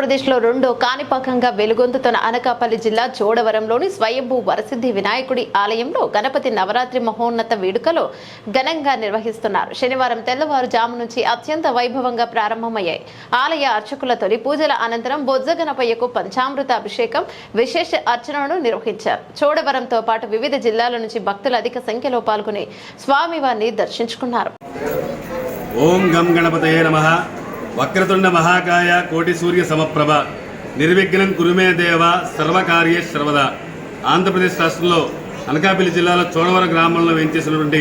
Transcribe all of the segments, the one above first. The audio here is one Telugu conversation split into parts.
ఆంధ్రప్రదేశ్లో రెండో కాణిపాకంగా వెలుగొందుతున్న అనకాపల్లి జిల్లా చోడవరంలోని స్వయంభూ వరసిద్ధి వినాయకుడి ఆలయంలో గణపతి నవరాత్రి మహోన్నత వేడుకలు ఘనంగా నిర్వహిస్తున్నారు. శనివారం తెల్లవారుజాము నుంచి అత్యంత వైభవంగా ప్రారంభమయ్యాయి. ఆలయ అర్చకుల తొలి పూజల అనంతరం బొజ్జ గణపయ్యకు పంచామృత అభిషేకం విశేష అర్చనను నిర్వహించారు. చోడవరంతో పాటు వివిధ జిల్లాల నుంచి భక్తులు అధిక సంఖ్యలో పాల్గొని స్వామివారిని దర్శించుకున్నారు. ఓం గం గణపతయే నమః. వక్రతుండ మహాకాయ కోటి సూర్య సమప్రభ. నిర్విఘ్నం కురుమే దేవ సర్వకార్య సర్వదా ఆంధ్రప్రదేశ్ రాష్ట్రంలో అనకాపల్లి జిల్లాలో చోడవరం గ్రామంలో వేయించేసినటువంటి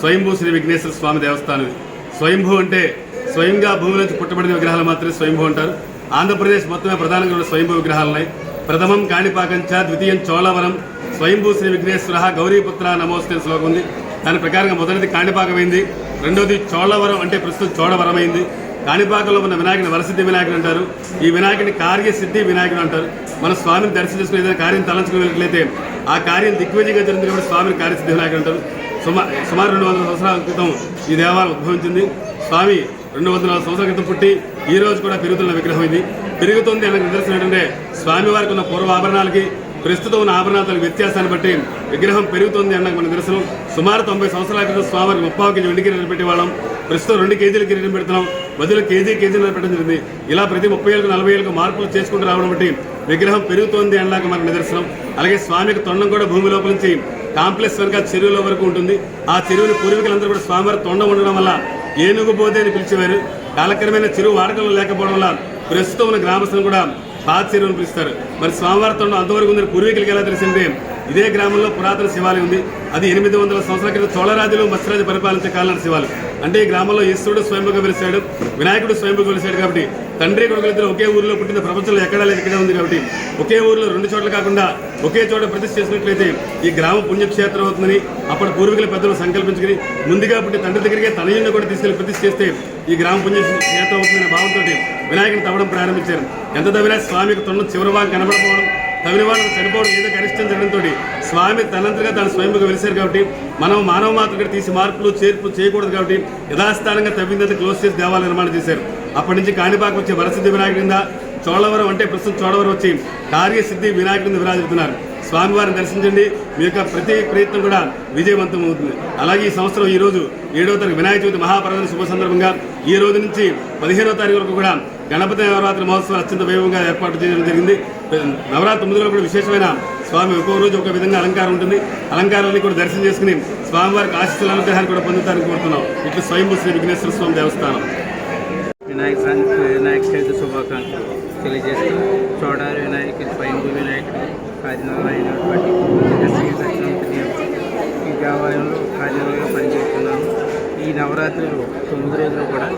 స్వయంభూ శ్రీ విఘ్నేశ్వర స్వామి దేవస్థానం స్వయంభూ అంటే స్వయంగా భూమి నుంచి పుట్టబడిన విగ్రహాలు మాత్రమే స్వయంభూ అంటారు. ఆంధ్రప్రదేశ్ మొత్తమే ప్రధానంగా స్వయంభూ విగ్రహాలు ఉన్నాయి ప్రథమం కాణిపాకంచ ద్వితీయం చోళవరం. స్వయంభూ శ్రీ విఘ్నేశ్వర గౌరీపుత్ర నమోస్తే శ్లోకం ఉంది. దాని ప్రకారంగా మొదటిది కాణిపాకమైంది. రెండోది చోళవరం అంటే ప్రస్తుతం చోడవరమైంది. కాణిపాకంలో ఉన్న వినాయకుని వరసిద్ధి వినాయకుడు అంటారు. ఈ వినాయకుని కార్య సిద్ధి వినాయకుడు అంటారు. మన స్వామిని దర్శనం చేసుకుని ఏదైనా కార్యం తలంచుకున్నట్లయితే ఆ కార్యం దిగ్విజయంగా జరుగుతుంది కాబట్టి స్వామిని కార్యసిద్ధి వినాయకుడు అంటారు. సుమారు సుమారు రెండు వందల సంవత్సరాల క్రితం ఈ దేవాలయం ఉద్భవించింది. స్వామి రెండు వందల సంవత్సరాల క్రితం పుట్టి ఈ రోజు కూడా పెరుగుతున్న విగ్రహం ఇది. పెరుగుతుంది అనే నిదర్శనం ఏంటంటే స్వామివారికి ఉన్న పూర్వ ఆభరణాలకి ప్రస్తుతం ఉన్న ఆభరణాలకు వ్యత్యాసాన్ని బట్టి విగ్రహం పెరుగుతుంది అన్న మన నిదర్శనం సుమారు తొంభై సంవత్సరాల క్రితం స్వామివారికి ముప్పావు కేజీ వెండి కిరీటం పెట్టేవాళ్ళం. ప్రస్తుతం రెండు కేజీల కిరీటం పెడుతున్నాం. బదులు కేజీ కేజీలు పెట్టడం జరిగింది. ఇలా ప్రతి ముప్పై ఏళ్ళకు నలభై ఏళ్ళకు మార్పులు చేసుకుంటూ రావడం బట్టి విగ్రహం పెరుగుతోంది అన్నాక మన నిదర్శనం. అలాగే స్వామికి తొండం కూడా భూమి లోపల నుంచి కాంప్లెక్స్ వెనక చెరువుల వరకు ఉంటుంది. ఆ చెరువుని పూర్వీకులందరూ కూడా స్వామివారి తొండం ఉండడం వల్ల ఏనుగు పోతే అని పిలిచేవారు. కాలక్రమేణా చెరువు వాడకంలో లేకపోవడం వల్ల ప్రస్తుతం ఉన్న గ్రామస్తులు కూడా పాత చెరువుని పిలుస్తారు. మరి స్వామివారి తొండం అంతవరకు ఉందని పూర్వీకులకి ఎలా తెలిసిందే? ఇదే గ్రామంలో పురాతన శివాలయం ఉంది. అది ఎనిమిది వందల సంవత్సరాల క్రితం చోళరాజులు మత్స్యరాజు పరిపాలించే కాలం శివాలయం. అంటే ఈ గ్రామంలో ఈశ్వరుడు స్వయంభుగా వెలిశాడు వినాయకుడు స్వయంభుగా వెలిసాడు కాబట్టి తండ్రి కొడుకులిద్దరు ఒకే ఊరిలో పుట్టిన ప్రపంచంలో ఎక్కడా లేదు ఇక్కడే ఉంది కాబట్టి ఒకే ఊరిలో రెండు చోట్ల కాకుండా ఒకే చోట ప్రతిష్ఠ చేసినట్లయితే ఈ గ్రామ పుణ్యక్షేత్రం అవుతుందని అప్పటి పూర్వీకుల పెద్దలు సంకల్పించుకుని ముందుగా పుట్టిన తండ్రి దగ్గరికి తనయుడిని కూడా తీసుకెళ్ళి ప్రతిష్ఠ చేస్తే ఈ గ్రామ పుణ్యక్షేత్రం అవుతుందనే భావంతో వినాయకుని తవ్వడం ప్రారంభించారు. ఎంత తవ్వినా స్వామికి తొండం చివరి భాగం కనబడకపోవడం తమిళ వాళ్ళు చనిపోవడం ఏదో గరిష్టం జరగడంతో స్వామి తనంతగా తన స్వయంగా వెలిశారు కాబట్టి మనం మానవ మాతృక తీసి మార్పులు చేర్పులు చేయకూడదు కాబట్టి యథాస్థానంగా తవ్విందంతా క్లోజ్ చేసి దేవాలయ నిర్మాణం చేశారు. అప్పటి నుంచి కాణిపాకు వచ్చే వరసిద్ధి వినాయకుడి కింద చోళవరం అంటే ప్రస్తుతం చోడవరం వచ్చి కార్యసిద్ధి వినాయకుడి కింద విరాజిస్తున్నారు స్వామివారిని దర్శించండి. మీ యొక్క ప్రతి ప్రయత్నం కూడా విజయవంతం అవుతుంది. అలాగే ఈ సంవత్సరం ఈ రోజు ఏడవ తారీఖు వినాయక చవితి మహాపర్వదిన శుభ సందర్భంగా ఈ రోజు నుంచి పదిహేనవ తారీఖు వరకు కూడా గణపతి నవరాత్రి మహోత్సవాలు అత్యంత వైభవంగా ఏర్పాటు చేయడం జరిగింది. నవరాత్రి ముందులో కూడా విశేషమైన స్వామి ఒక్కో రోజు ఒక విధంగా అలంకారం ఉంటుంది. అలంకారాన్ని కూడా దర్శనం చేసుకుని స్వామివారికి ఆశీస్సుల అనుగ్రహాన్ని కూడా పొందుతారని కోరుతున్నాం. ఇట్లు స్వయంభూ శ్రీ విఘ్నేశ్వర స్వామి దేవస్థానం. వినాయక సం- వినాయక చవితి శుభాకాంక్షలు తెలియజేస్తూ చోడారి వినాయకుడి స్వయంభూ వినాయకుడు కాకినాడలో ఈ దేవాలయంలో కార్యాలయంలో పనిచేస్తున్నాము. ఈ నవరాత్రిలో తొమ్మిది రోజులు కూడా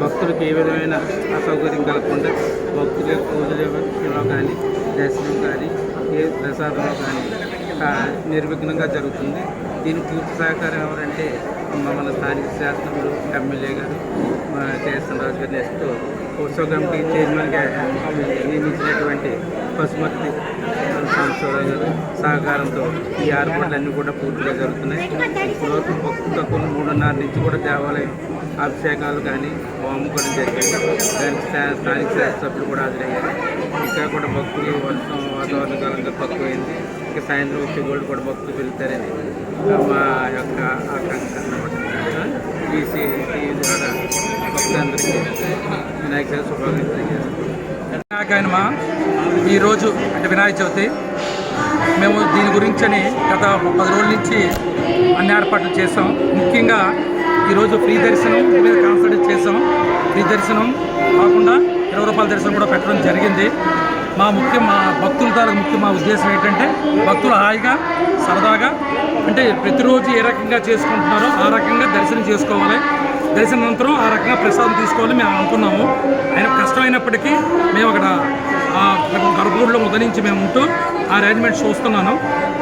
భక్తులకు ఏ విధమైన అసౌకర్యం కలగకుండా భక్తుల యొక్క పూజలో కానీ దర్శనం కానీ ఏ ప్రసాదంలో కానీ నిర్విఘ్నంగా జరుగుతుంది. దీని పూర్తి సహకారం ఎవరంటే మన మన స్థానిక శాసనసభ్యులు ఎమ్మెల్యే గారు మా కేఎస్ఎన్ రాజు గారి నెక్స్ట్ ఉత్సవ కమిటీ చైర్మన్గా నియమించినటువంటి పశుమతి సహకారంతో ఈ ఏర్పాట్లన్నీ కూడా పూర్తిగా జరుగుతున్నాయి. ఇప్పటివరకు భక్తులకు మూడున్నర నుంచి కూడా దేవాలయం అభిషేకాలు కానీ హోమం కూడా జరిగాయి. దానికి స్థానిక శాసనసభ్యులు కూడా హాజరయ్యారు. ఇంకా కూడా భక్తులు వర్షం వాతావరణ కాలంగా తక్కువైంది. ఇక సాయంత్రం వచ్చే గోల్డ్ కూడా భక్తులు వెళ్తారని మా యొక్క ఆకాంక్ష అన్నమాట. ఈ ద్వారా భక్తులందరికీ వినాయక శుభాకాంక్షలు తెలియజేస్తున్నాను ఈరోజు అంటే వినాయక చవితి. మేము దీని గురించని గత పది రోజుల నుంచి అన్ని ఏర్పాట్లు చేసాం ముఖ్యంగా ఈరోజు ఫ్రీ దర్శనం మీద కాన్సల్ట్ చేసాం ఫ్రీ దర్శనం కాకుండా ఇరవై రూపాయల దర్శనం కూడా పెట్టడం జరిగింది. మా ముఖ్య మా భక్తుల ద్వారా ముఖ్య మా ఉద్దేశం ఏంటంటే భక్తులు హాయిగా సరదాగా అంటే ప్రతిరోజు ఏ రకంగా చేసుకుంటున్నారో ఆ రకంగా దర్శనం చేసుకోవాలి. దర్శనం అనంతరం ఆ రకంగా ప్రసాదం తీసుకోవాలని మేము అనుకున్నాము. అయినప్పటికీ మేము అక్కడ ఆ గర్భగుడిలో ఉదరించి మేము ఉంటూ ఆ అరేంజ్మెంట్ చూస్తున్నాను.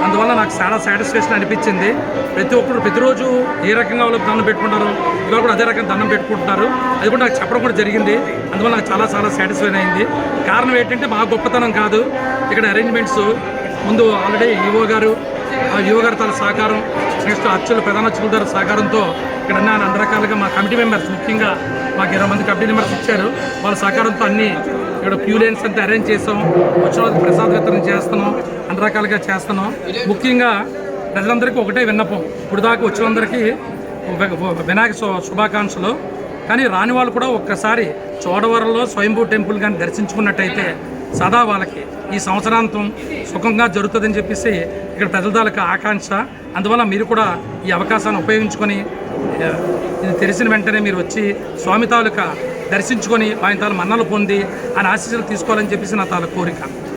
అందువల్ల నాకు చాలా సాటిస్ఫాక్షన్ అనిపించింది. ప్రతి ఒక్కరు ప్రతిరోజు ఏ రకంగా వాళ్ళకి దండం పెట్టుకుంటారు ఇవాళ కూడా అదే రకంగా దండం పెట్టుకుంటున్నారు. అది కూడా నాకు చెప్పడం కూడా జరిగింది. అందువల్ల నాకు చాలా చాలా సాటిస్ఫైన్ అయింది. కారణం ఏంటంటే మా గొప్పతనం కాదు. ఇక్కడ అరేంజ్మెంట్స్ ముందు ఆల్రెడీ ఈవో గారు ఆ యువ గారి తన సహకారం నెక్స్ట్ అచ్చులు ప్రధాన అచ్చుల గారి సహకారంతో ఇక్కడ అన్ని అన్ని రకాలుగా మా కమిటీ మెంబర్స్ ముఖ్యంగా మాకు ఇరవై మంది కమిటీ మెంబర్స్ ఇచ్చారు. వాళ్ళ సహకారంతో అన్ని ఇక్కడ క్యూ లైన్స్ అంతా అరేంజ్ చేసాం. వచ్చిన వాళ్ళకి ప్రసాద వితరణ చేస్తున్నాం. అన్ని రకాలుగా చేస్తున్నాం. ముఖ్యంగా ప్రజలందరికీ ఒకటే విన్నపం. ఇప్పుడు దాకా వచ్చినందరికీ వి- వినాయక శుభాకాంక్షలు. కానీ రాని వాళ్ళు కూడా ఒక్కసారి చోడవరంలో స్వయంభూ టెంపుల్ కానీ దర్శించుకున్నట్టయితే సదా వాళ్ళకి ఈ సంవత్సరాంతం సుఖంగా జరుగుతుందని చెప్పేసి ఇక్కడ ప్రజల తాలూకా ఆకాంక్ష. అందువల్ల మీరు కూడా ఈ అవకాశాన్ని ఉపయోగించుకొని ఇది తెలిసిన వెంటనే మీరు వచ్చి స్వామి తాలూకా దర్శించుకొని ఆయన తాలూ మన్నలు పొంది ఆయన ఆశీస్సులు తీసుకోవాలని చెప్పేసి నా తాలూకు కోరిక.